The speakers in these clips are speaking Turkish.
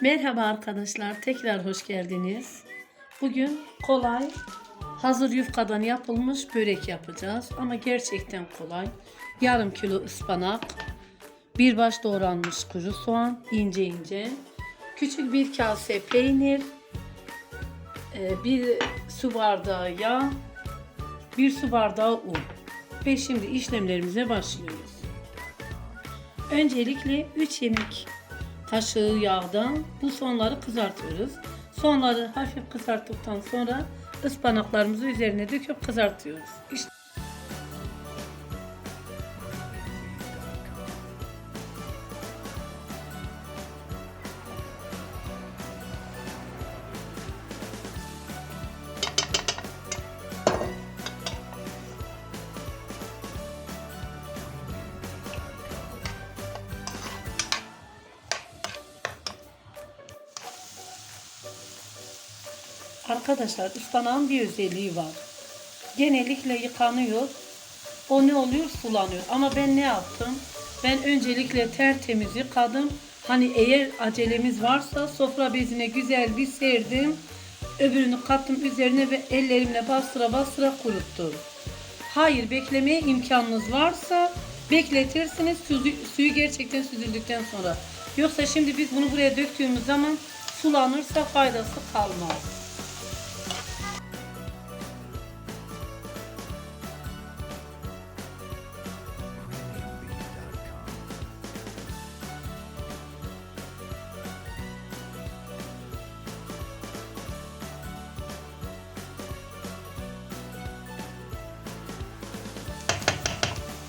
Merhaba arkadaşlar, tekrar hoş geldiniz. Bugün kolay, hazır yufkadan yapılmış börek yapacağız. Ama gerçekten kolay. Yarım kilo ıspanak, bir baş doğranmış kuru soğan, ince ince. Küçük bir kase peynir, e, bir su bardağı yağ, bir su bardağı un. Ve şimdi işlemlerimize başlıyoruz. Öncelikle 3 yemek kaşığı yağda bu sonları kızartıyoruz. Sonları hafif kızarttıktan sonra ıspanaklarımızı üzerine döküp kızartıyoruz. İşte Arkadaşlar ıspanağın bir özelliği var. Genellikle yıkanıyor. O ne oluyor? Sulanıyor. Ama ben ne yaptım? Ben öncelikle tertemiz yıkadım. Hani eğer acelemiz varsa sofra bezine güzel bir serdim. Öbürünü kattım üzerine ve ellerimle bastıra bastıra kuruttum. Hayır beklemeye imkanınız varsa bekletirsiniz suyu, suyu gerçekten süzüldükten sonra. Yoksa şimdi biz bunu buraya döktüğümüz zaman sulanırsa faydası kalmaz.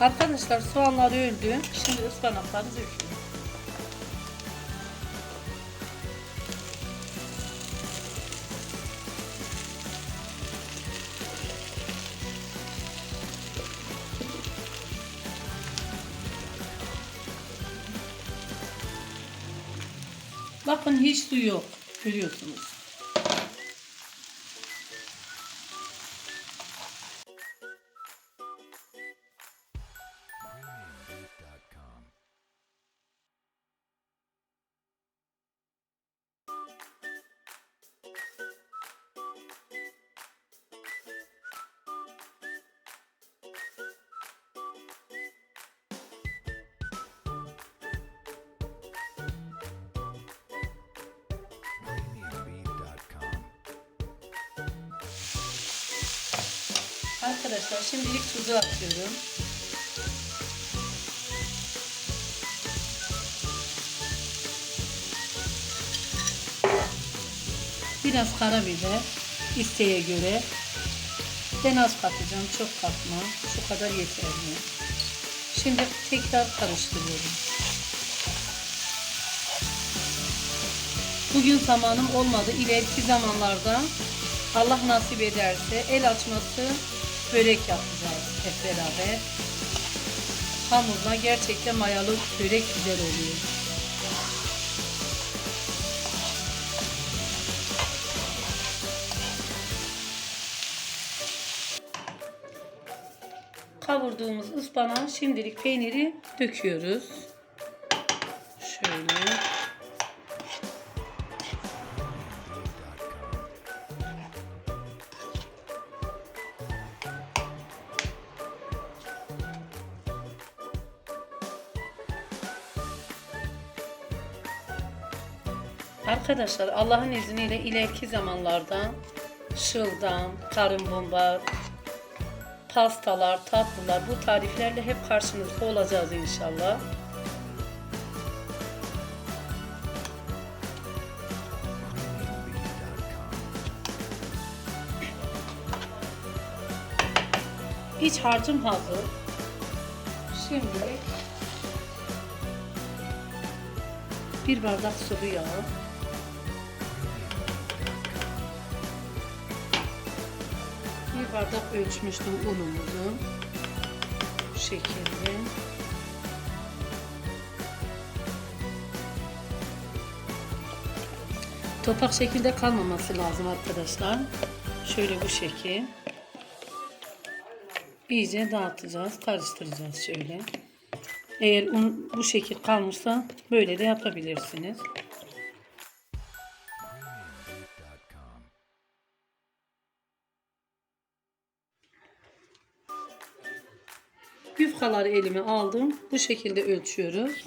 Arkadaşlar soğanlar öldü. Şimdi ıspanakları döküyorum. Bakın hiç su yok. Görüyorsunuz. Arkadaşlar şimdilik tuzu atıyorum. Biraz karabiber isteğe göre. Ben az katacağım, çok katma. Şu kadar yeterli. Şimdi tekrar karıştırıyorum. Bugün zamanım olmadı. İleriki zamanlarda Allah nasip ederse el açması börek yapacağız hep beraber. Hamurla gerçekten mayalı börek güzel oluyor. Kavurduğumuz ıspanağı şimdilik peyniri döküyoruz. Şöyle. Arkadaşlar Allah'ın izniyle ileriki zamanlarda şıldan, karın bomba, pastalar, tatlılar bu tariflerle hep karşınızda olacağız inşallah. İç harcım hazır. Şimdi bir bardak sıvı yağ. Bardak ölçmüştüm unumuzu. Bu şekilde. Topak şekilde kalmaması lazım arkadaşlar. Şöyle bu şekil. İyice dağıtacağız, karıştıracağız şöyle. Eğer un bu şekil kalmışsa böyle de yapabilirsiniz. Yufkaları elime aldım. Bu şekilde ölçüyoruz.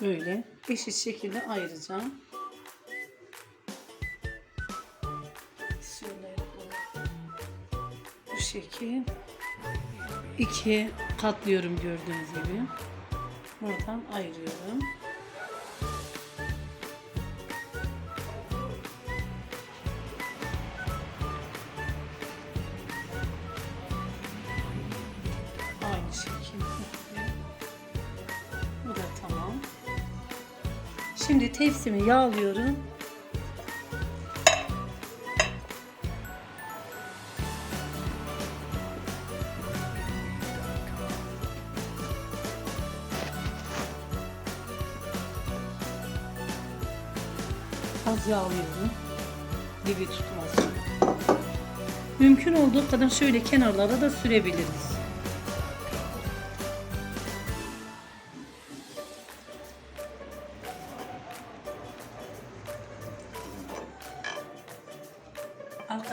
Böyle eşit şekilde ayıracağım. Bu şekil. ikiye katlıyorum gördüğünüz gibi. Buradan ayırıyorum. Şimdi tepsimi yağlıyorum. Az yağlıyorum. Dibi tutmasın. Mümkün olduğu kadar şöyle kenarlara da sürebiliriz.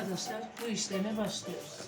Arkadaşlar bu işleme başlıyoruz.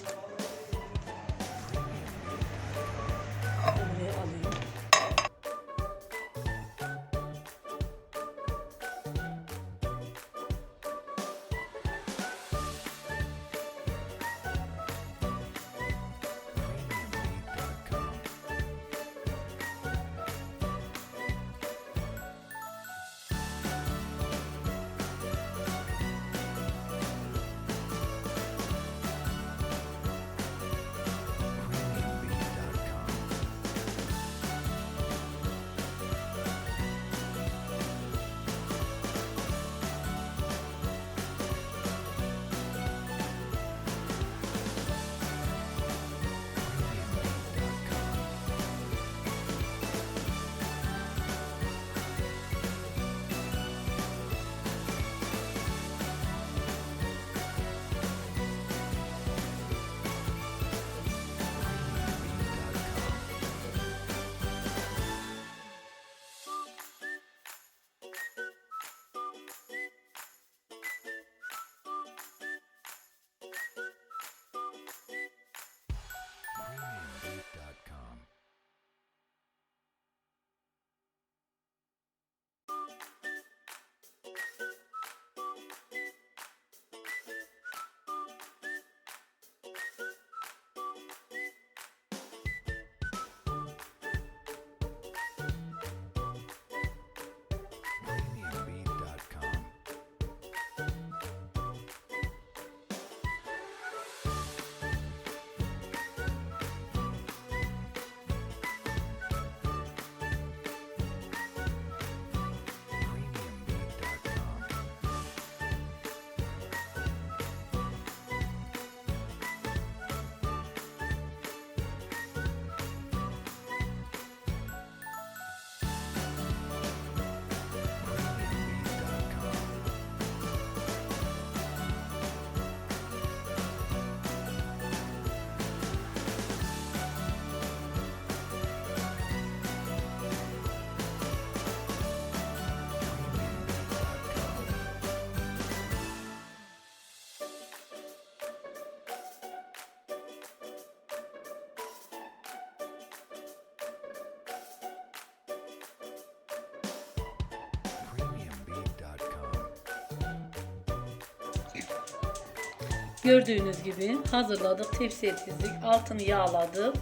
Gördüğünüz gibi hazırladık, tepsiye dizdik, altını yağladık,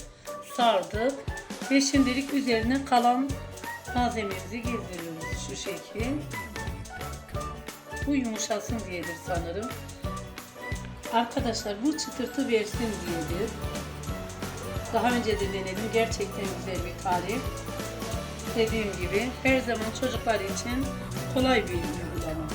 sardık ve şimdilik üzerine kalan malzememizi gezdiriyoruz şu şekil. Bu yumuşasın diyedir sanırım. Arkadaşlar bu çıtırtı versin diyedir. Daha önce de denedim. Gerçekten güzel bir tarif. Dediğim gibi her zaman çocuklar için kolay bir uygulama.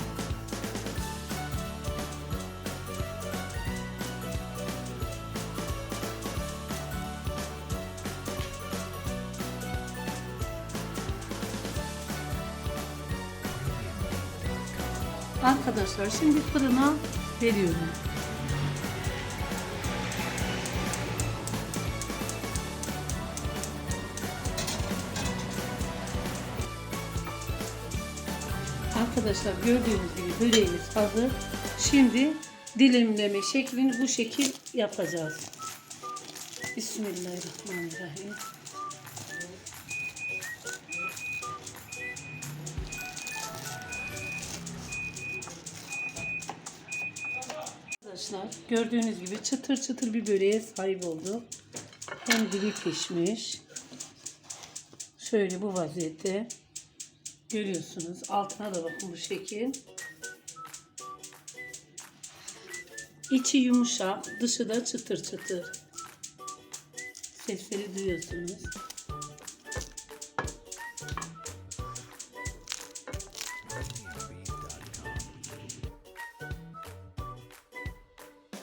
Arkadaşlar şimdi fırına veriyorum. Arkadaşlar gördüğünüz gibi böreğimiz hazır. Şimdi dilimleme şeklini bu şekil yapacağız. Bismillahirrahmanirrahim. Arkadaşlar gördüğünüz gibi çıtır çıtır bir böreğe sahip oldu. Hem dili pişmiş. Şöyle bu vaziyette Görüyorsunuz. Altına da bakın bu şekil. İçi yumuşak, dışı da çıtır çıtır. Sesleri duyuyorsunuz.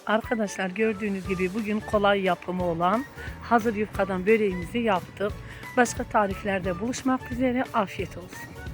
Arkadaşlar gördüğünüz gibi bugün kolay yapımı olan hazır yufkadan böreğimizi yaptık. Başka tariflerde buluşmak üzere afiyet olsun.